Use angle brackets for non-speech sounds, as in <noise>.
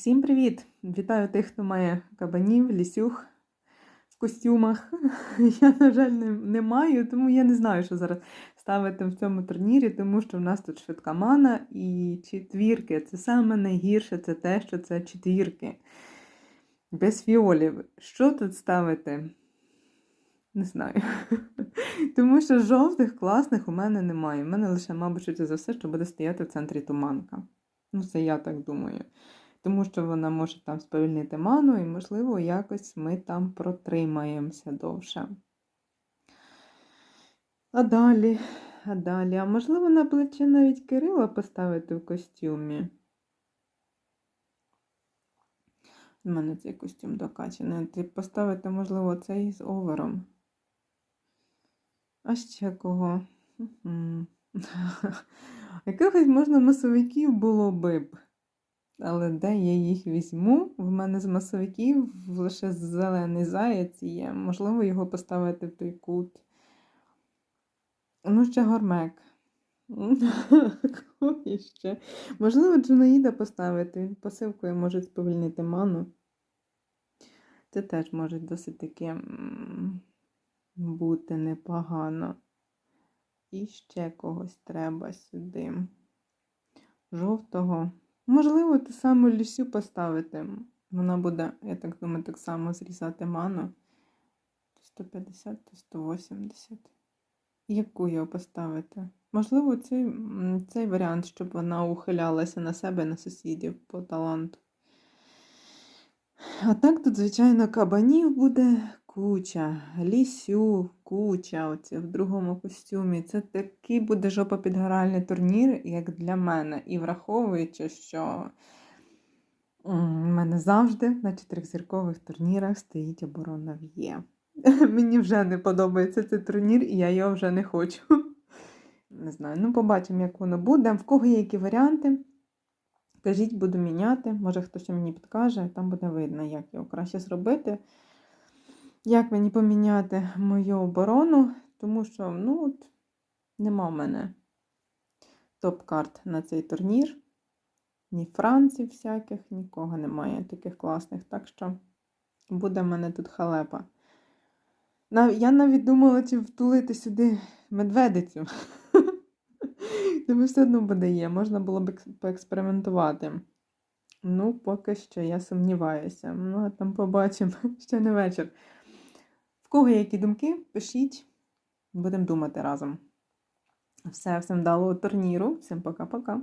Всім привіт! Вітаю тих, хто має кабанів, лісюх в костюмах. <laughs> Я, на жаль, не, не маю, тому я не знаю, що зараз ставити в цьому турнірі, тому що в нас тут швидка мана і четвірки. Це саме найгірше, це те, що це четвірки. Без фіолів. Що тут ставити? Не знаю. <laughs> Тому що жовтих класних у мене немає. У мене лише, мабуть, за все, що буде стояти в центрі туманка. Ну, це я так думаю. Тому що вона може там сповільнити ману, і, можливо, якось ми там протримаємося довше. А далі, а далі, а можливо, на плече навіть Кирила поставити в костюмі. У мене цей костюм докачаний. Ти поставити, можливо, цей з овером. А ще кого? <laughs> Якихось можна масовиків було би б. Але де я їх візьму? В мене з масовиків лише зелений заяць є. Можливо, його поставити в той кут. Ну, ще гормек. <laughs> Ще? Можливо, Джунаїда поставити. Він посилкою може сповільнити ману. Це теж може досить таки бути непогано. І ще когось треба сюди. Жовтого. Можливо, ту саму лісю поставити. Вона буде, я так думаю, так само зрізати ману. 150, то 180. Яку його поставити? Можливо, цей, цей варіант, щоб вона ухилялася на себе, на сусідів по таланту. А так тут, звичайно, кабанів буде куча, лісю, куча оці в другому костюмі. Це такий буде жопопідгоральний турнір, як для мене. І враховуючи, що в мене завжди на чотирьохзіркових турнірах стоїть оборона в Є. <laughs> Мені вже не подобається цей турнір, і я його вже не хочу. <laughs> Не знаю, ну побачимо, як воно буде. В кого є які варіанти? Кажіть, буду міняти. Може, хтось мені підкаже, там буде видно, як його краще зробити. Як мені поміняти мою оборону, тому що, ну, от, нема в мене топ-карт на цей турнір. Ні франців всяких, нікого немає таких класних. Так що буде в мене тут халепа. Я навіть думала, чи втулити сюди медведицю. <laughs> Тому все одно буде є, можна було б поекспериментувати. Ну, поки що я сумніваюся. Ну, а там побачимо <laughs> ще не вечір. Кого які думки, пишіть, будемо думати разом. Все, всім вдалого турніру. Всім пока-пока.